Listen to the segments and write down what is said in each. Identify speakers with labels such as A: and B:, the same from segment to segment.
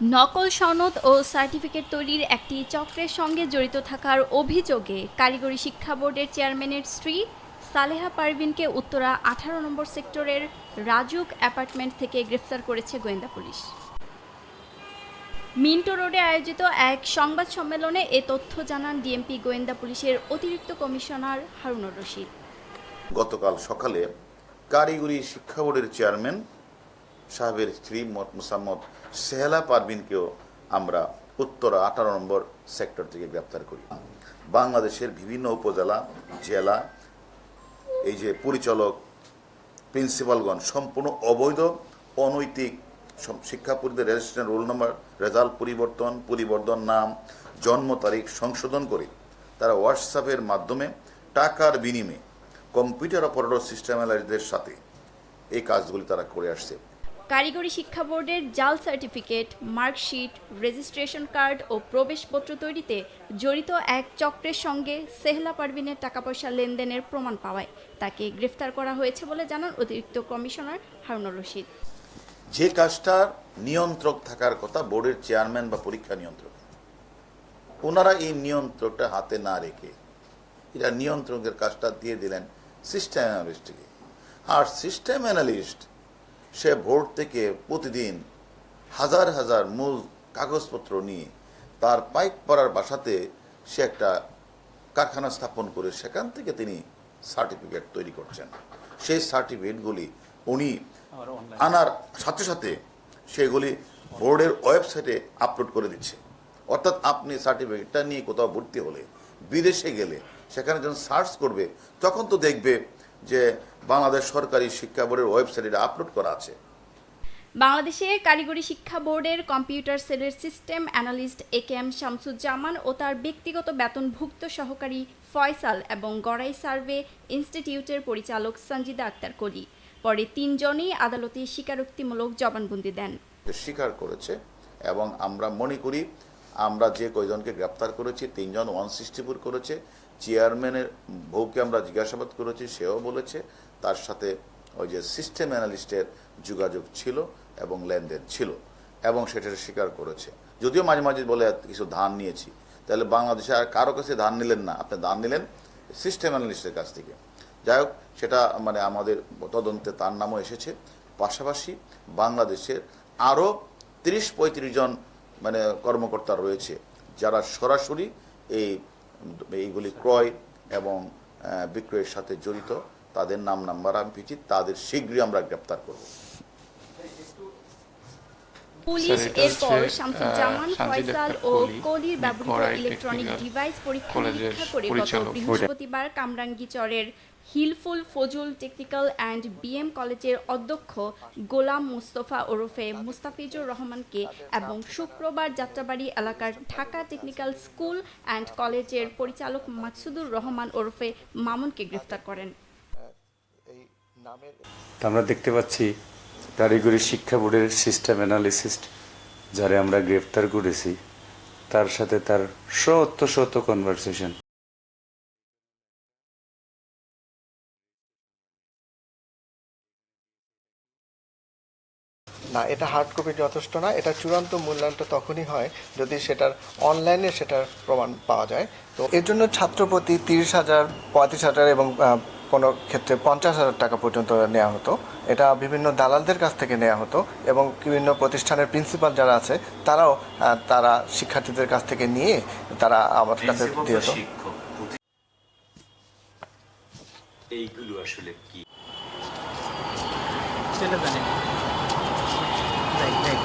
A: নকল সনদ ও সার্টিফিকেট তৈরির একটি চক্রের সঙ্গে জড়িত থাকার অভিযোগে কারিগরি শিক্ষা বোর্ডের চেয়ারম্যানের স্ত্রী সালেহা পারভিনকে উত্তরা আঠারো নম্বর সেক্টরের রাজুক অ্যাপার্টমেন্ট থেকে গ্রেফতার করেছে গোয়েন্দা পুলিশ। মিন্টো রোডে আয়োজিত এক সংবাদ সম্মেলনে এ তথ্য জানান ডিএমপি গোয়েন্দা পুলিশের অতিরিক্ত কমিশনার হারুনুর রশিদ।
B: গতকাল সকালে কারিগরি শিক্ষা বোর্ডের চেয়ারম্যান সাহেবের স্ত্রী মুসাম্মদ সেহেলা পারভিনকেও আমরা উত্তরা আঠারো নম্বর সেক্টর থেকে গ্রেপ্তার করি। বাংলাদেশের বিভিন্ন উপজেলা, জেলা, এই যে পরিচালক, প্রিন্সিপালগণ সম্পূর্ণ অবৈধ, অনৈতিক শিক্ষাপরিদের রেজিস্ট্রেশন, রোল নম্বর, রেজাল্ট পরিবর্তন পরিবর্তন নাম, জন্ম তারিখ সংশোধন করে তারা হোয়াটসঅ্যাপের মাধ্যমে টাকার বিনিময়ে কম্পিউটার অপারেটর সিস্টেমালাইজদের সাথে এই কাজগুলি তারা করে আসছে।
A: কারিগরি শিক্ষা বোর্ডের জাল সার্টিফিকেট, মার্কশিট, রেজিস্ট্রেশন কার্ড ও প্রবেশপত্র তৈরিতে জড়িত এক চক্রের সঙ্গে সেহলা পারভিনের টাকা পয়সা লেনদেনের প্রমাণ পাওয়ায় তাকে গ্রেফতার করা হয়েছে বলে জানান অতিরিক্ত কমিশনার হারুনুর রশিদ।
B: যে কাজটার নিয়ন্ত্রক থাকার কথা বোর্ডের চেয়ারম্যান বা পরীক্ষা নিয়ন্ত্রক। ওনারা এই নিয়ন্ত্রকটা হাতে না রেখে এরা নিয়ন্ত্রকের কাজটা দিয়ে দিলেন সিস্টেম অ্যানালিস্টকে আর সিস্টেম অ্যানালিস্ট সে বোর্ড থেকে প্রতিদিন হাজার হাজার মূল কাগজপত্র নিয়ে তার পাইক পাড়ার বাসাতে সে একটা কারখানা স্থাপন করে সেখান থেকে তিনি সার্টিফিকেট তৈরি করছেন। সেই সার্টিফিকেটগুলি উনি আনার সাথে সাথে সেগুলি বোর্ডের ওয়েবসাইটে আপলোড করে দিচ্ছে। অর্থাৎ আপনি সার্টিফিকেটটা নিয়ে কোথাও ভর্তি হলে বিদেশে গেলে সেখানে যখন সার্চ করবে তখন তো দেখবে যে বাংলাদেশ সরকারি শিক্ষা বোর্ডের ওয়েবসাইটে আপলোড করা আছে।
A: বাংলাদেশে কারিগরি শিক্ষা বোর্ডের কম্পিউটার সেলের system analyst A K M Shamsuzzaman ও তার ব্যক্তিগত বেতনভুক্ত সহকারী ফয়সাল এবং গড়াই সার্ভে ইনস্টিটিউটের পরিচালক সঞ্জিদা আক্তার কলি। পরে তিনজনই আদালতে স্বীকারোক্তিমূলক জবানবন্দি দেন।
B: স্বীকার করেছে এবং আমরা মনে করি আমরা যে কয়জনকে গ্রেপ্তার করেছি তিনজন ওয়ান সিক্সটি ফোর করেছে। চেয়ারম্যানের বউকে আমরা জিজ্ঞাসাবাদ করেছি, সেও বলেছে। তার সাথে ওই যে সিস্টেম অ্যানালিস্টের যোগাযোগ ছিল এবং লেনদেন ছিল এবং সেটা স্বীকার করেছে। যদিও মাঝে মাঝে বলে কিছু ধান নিয়েছি। তাহলে বাংলাদেশে আর কারও কাছে ধান নিলেন না। আপনি ধান নিলেন সিস্টেম অ্যানালিস্টের কাছ থেকে। যাই হোক, সেটা মানে আমাদের তদন্তে তার নামও এসেছে। পাশাপাশি বাংলাদেশের আরও তিরিশ পঁয়ত্রিশ জন মানে কর্মকর্তা রয়েছে, যারা সরাসরি এই এইগুলি ক্রয় এবং বিক্রয়ের সাথে জড়িত, তাদের নাম, নাম্বার আমি পেয়েছি, তাদের শীঘ্রই আমরা গ্রেপ্তার করব।
A: পুলিশ এরপর শামসুজ্জামান ফয়সাল ও
C: কলি,
A: কলির ব্যবহৃত ইলেকট্রনিক ডিভাইস পরীক্ষা নিরীক্ষা করে গত বৃহস্পতিবার কামরাঙ্গী চরের Hilful Fuzul technical and BM কলেজের অধ্যক্ষ গোলাম মুস্তফা ওরফে মুস্তাফিজুর রহমানকে এবং শুক্রবার যাত্রাবাড়ি এলাকার ঢাকা টেকনিক্যাল স্কুল অ্যান্ড কলেজের পরিচালক মাকসুদুর রহমান ওরফে মামুনকে গ্রেফতার করেন।
D: আমরা দেখতে পাচ্ছি কারিগরি শিক্ষা বোর্ডের সিস্টেম অ্যানালিসিস্ট যারে আমরা গ্রেফতার করেছি, তার সাথে তার শত শত কনভারসেশন
E: না এটা হার্ড কপি যথেষ্ট না এটা চূড়ান্ত মূল্যায়নটা তখনই হয় যদি সেটার অনলাইনে সেটার প্রমাণ পাওয়া যায়। তো এর জন্য ছাত্রপ্রতি তিরিশ হাজার পঁয়ত্রিশ হাজার এবং কোনো ক্ষেত্রে পঞ্চাশ হাজার টাকা পর্যন্ত নেওয়া হতো। এটা বিভিন্ন দালালদের কাছ থেকে নেওয়া হতো এবং বিভিন্ন প্রতিষ্ঠানের প্রিন্সিপাল যারা আছে তারাও তারা শিক্ষার্থীদের কাছ থেকে নিয়ে তারা আমার কাছে দিয়ে হতো
F: এইগুলো আসলে কি?
G: সেটা জানি না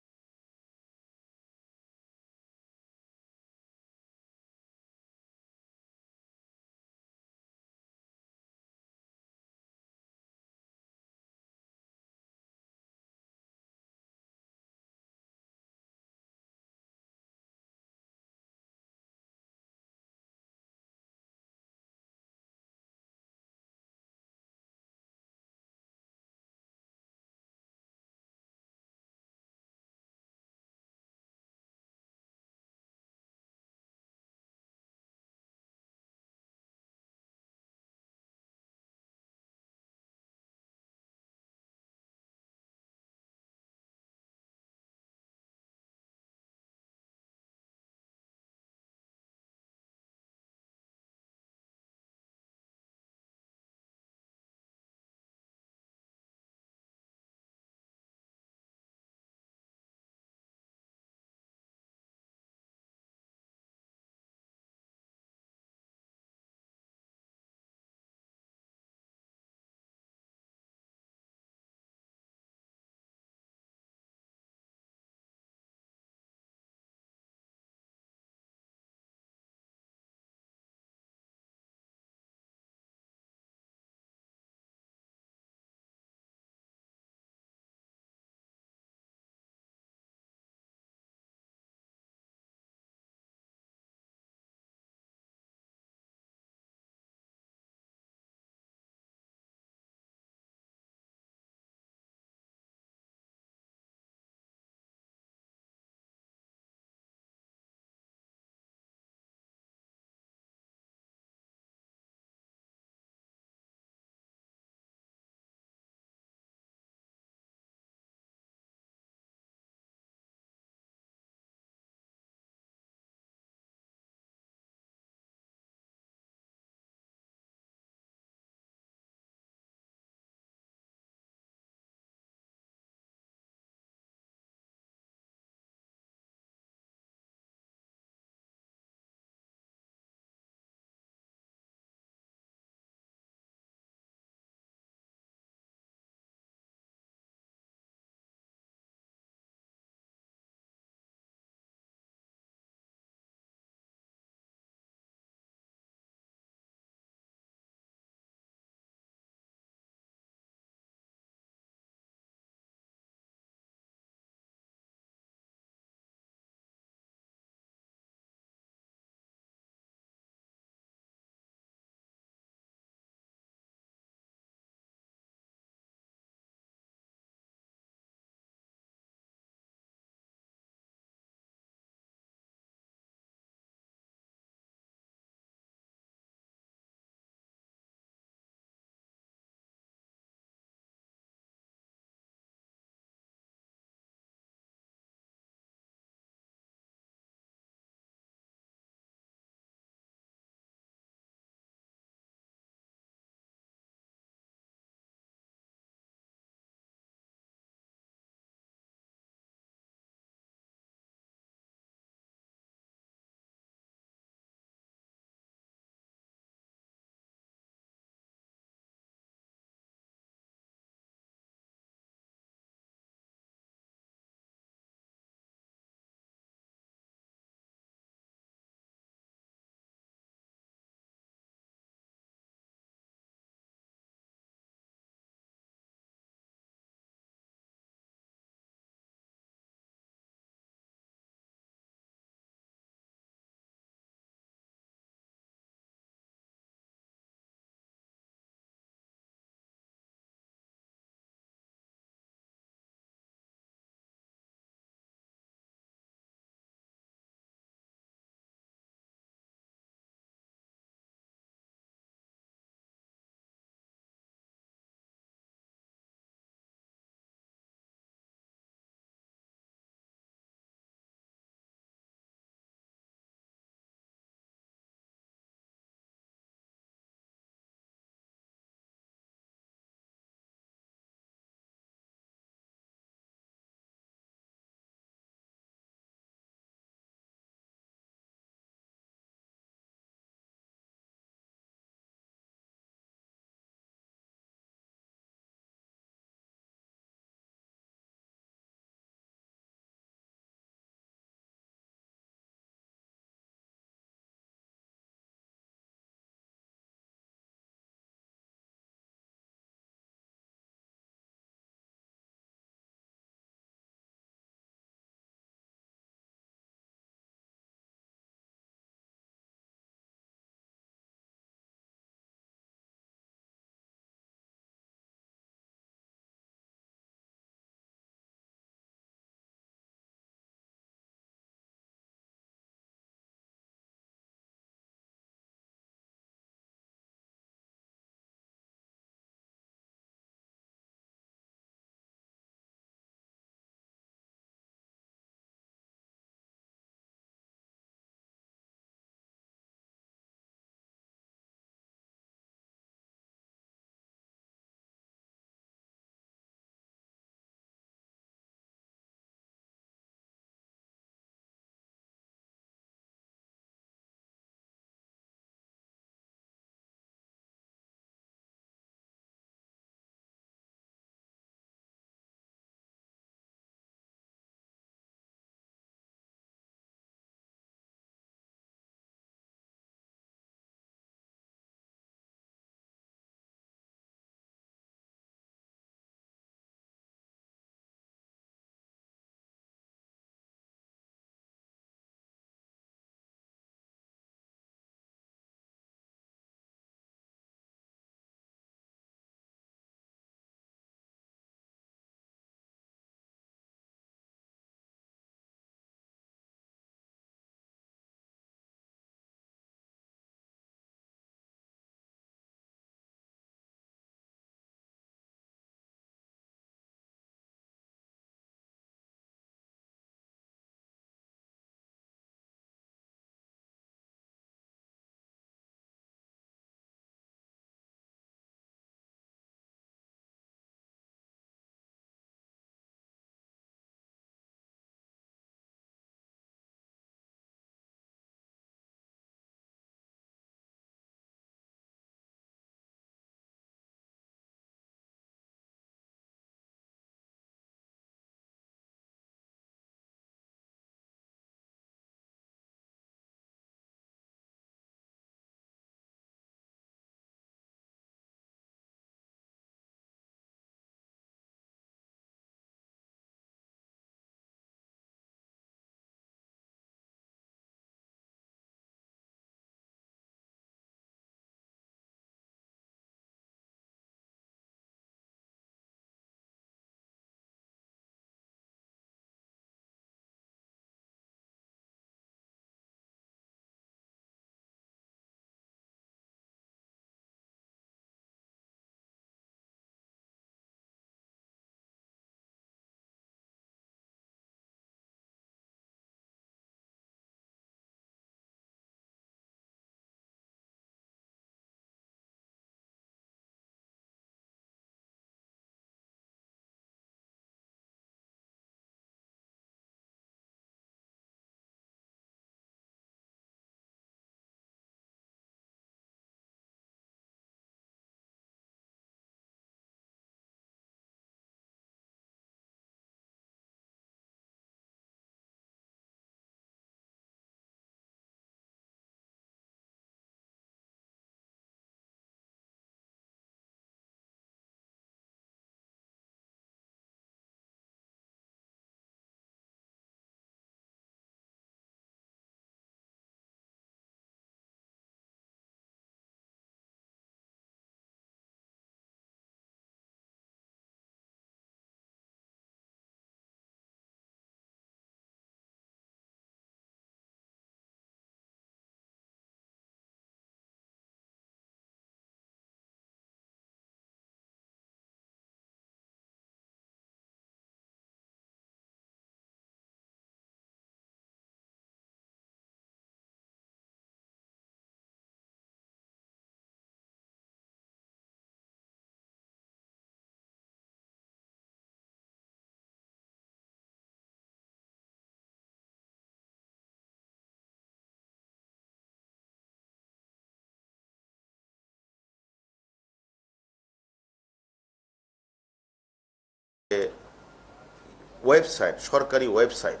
B: ওয়েবসাইট সরকারি ওয়েবসাইট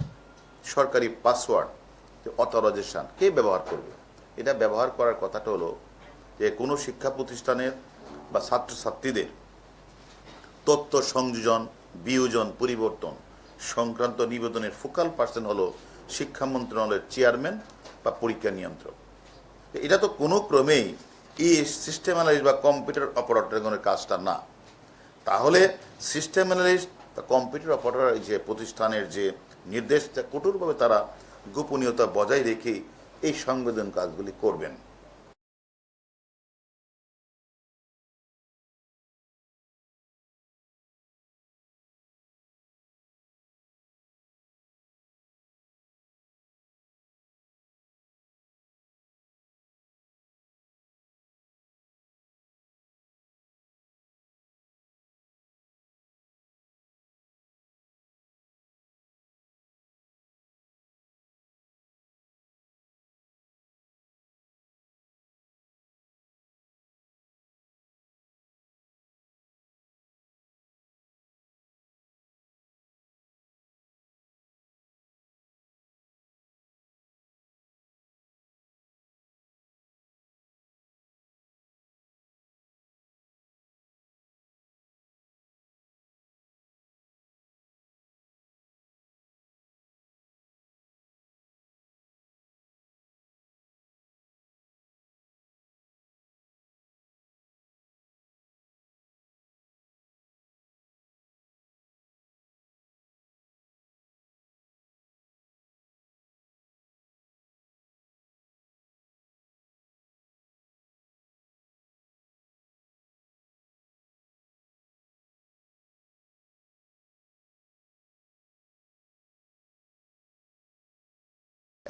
B: সরকারি পাসওয়ার্ড অথরাইজেশন কে ব্যবহার করবে? এটা ব্যবহার করার কথাটা হলো যে কোনো শিক্ষা প্রতিষ্ঠানের বা ছাত্রছাত্রীদের তথ্য সংযোজন, বিয়োজন, পরিবর্তন সংক্রান্ত নিবেদনের ফোকাল পার্সন হলো শিক্ষা মন্ত্রণালয়ের চেয়ারম্যান বা পরীক্ষা নিয়ন্ত্রক। এটা তো কোনো ক্রমেই এই সিস্টেম অ্যানালিস্ট বা কম্পিউটার অপারেটরের কাজটা না। তাহলে সিস্টেম অ্যানালিস্ট বা কম্পিউটার অপারেটর যে প্রতিষ্ঠানের যে নির্দেশ, তা কঠোরভাবে তারা গোপনীয়তা বজায় রেখে এই সংবেদন কাজগুলি করবেন।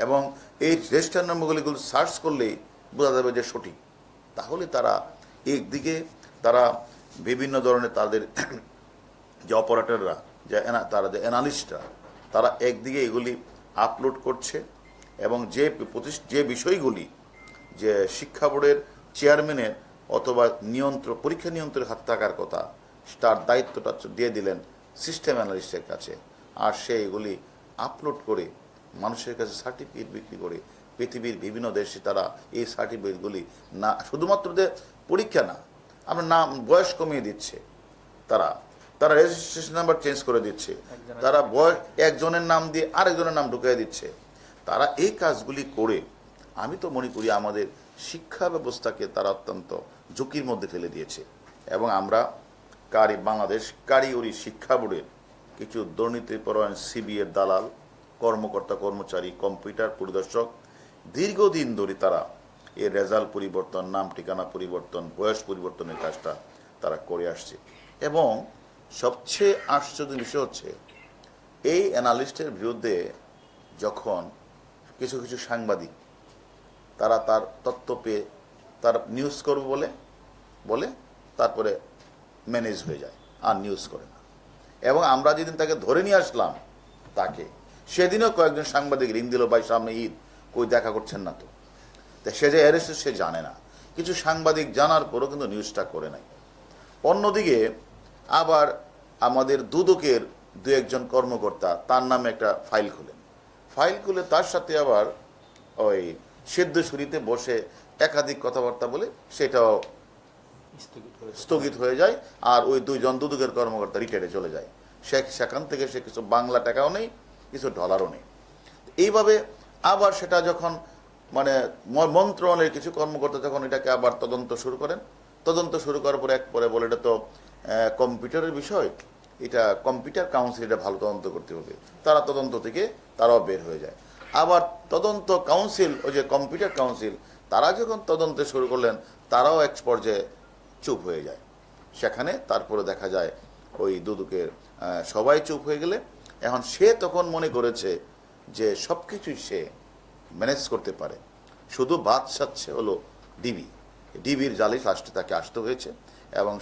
B: এবং এই রেজিস্টার নম্বরগুলিগুলো সার্চ করলেই বোঝা যাবে যে সঠিক। তাহলে তারা একদিকে তারা বিভিন্ন ধরনের তাদের যে অপারেটররা, যে তারা যে অ্যানালিস্টরা, তারা একদিকে এগুলি আপলোড করছে এবং যে প্রতিষ্ঠা যে বিষয়গুলি যে শিক্ষা বোর্ডের চেয়ারম্যানের অথবা নিয়ন্ত্রণ পরীক্ষা নিয়ন্ত্রণের হাত থাকার কথা, তার দায়িত্বটা দিয়ে দিলেন সিস্টেম অ্যানালিস্টের কাছে। আর সে এগুলি আপলোড করে মানুষের কাছে সার্টিফিকেট বিক্রি করে পৃথিবীর বিভিন্ন দেশে তারা এই সার্টিফিকেটগুলি না শুধুমাত্র যে পরীক্ষা না আমরা নাম বয়স কমিয়ে দিচ্ছে তারা। তারা রেজিস্ট্রেশন নাম্বার চেঞ্জ করে দিচ্ছে। তারা বয়স একজনের নাম দিয়ে আরেকজনের নাম ঢুকিয়ে দিচ্ছে। তারা এই কাজগুলি করে আমি তো মনে করি আমাদের শিক্ষা ব্যবস্থাকে তারা অত্যন্ত ঝুঁকির মধ্যে ফেলে দিয়েছে। এবং আমরা কারি বাংলাদেশ কারিগরি শিক্ষা বোর্ডের কিছু দুর্নীতিপরায়ণ সিবিএর দালাল কর্মকর্তা, কর্মচারী, কম্পিউটার পরিদর্শক, দীর্ঘদিন ধরে তারা এর রেজাল্ট পরিবর্তন, নাম ঠিকানা পরিবর্তন, বয়স পরিবর্তনের কাজটা তারা করে আসছে। এবং সবচেয়ে আশ্চর্য বিষয় হচ্ছে, এই অ্যানালিস্টের বিরুদ্ধে যখন কিছু কিছু সাংবাদিক তারা তার তথ্য পেয়ে তার নিউজ করবে বলে বলে তারপরে ম্যানেজ হয়ে যায়, আর নিউজ করে না। এবং আমরা যেদিন তাকে ধরে নিয়ে আসলাম তাকে সেদিনও কয়েকজন সাংবাদিক রিং দিল ভাই সামনে ঈদ কই দেখা করছেন না তো? তা সে যে অ্যারেস্ট সে জানে না। কিছু সাংবাদিক জানার পরও কিন্তু নিউজটা করে নাই। অন্যদিকে আবার আমাদের দুদকের দু একজন কর্মকর্তা তার নামে একটা ফাইল খুলেন। ফাইল খুলে তার সাথে আবার ওই সেদ্ধশুরিতে বসে একাধিক কথাবার্তা বলে সেটাও স্থগিত হয়ে যায় আর ওই দুইজন দুদকের কর্মকর্তা রিটায়ারে চলে যায়। সে সেখান থেকে সে কিছু বাংলা টাকাও নেই কিছু ডলারও নেই। এইভাবে আবার সেটা যখন মানে মন্ত্রণালয়ের কিছু কর্মকর্তা যখন এটাকে আবার তদন্ত শুরু করেন, তদন্ত শুরু করার পরে এক পরে বলে, এটা তো কম্পিউটারের বিষয়। এটা কম্পিউটার কাউন্সিল এটা ভালো তদন্ত করতে হবে। তারা তদন্ত থেকে তারাও বের হয়ে যায়। আবার তদন্ত কাউন্সিল, ওই যে কম্পিউটার কাউন্সিল, তারা যখন তদন্তে শুরু করলেন, তারাও এক পর্যায়ে চুপ হয়ে যায়। সেখানে তারপরে দেখা যায় ওই দুদুকের সবাই চুপ হয়ে গেলে এখন সে তখন মনে করেছে যে সব কিছুই সে ম্যানেজ করতে পারে। শুধু বাদ সাচ্ছে হলো ডিবি। ডিবির জালে লাস্টে তাকে আসতে হয়েছে এবং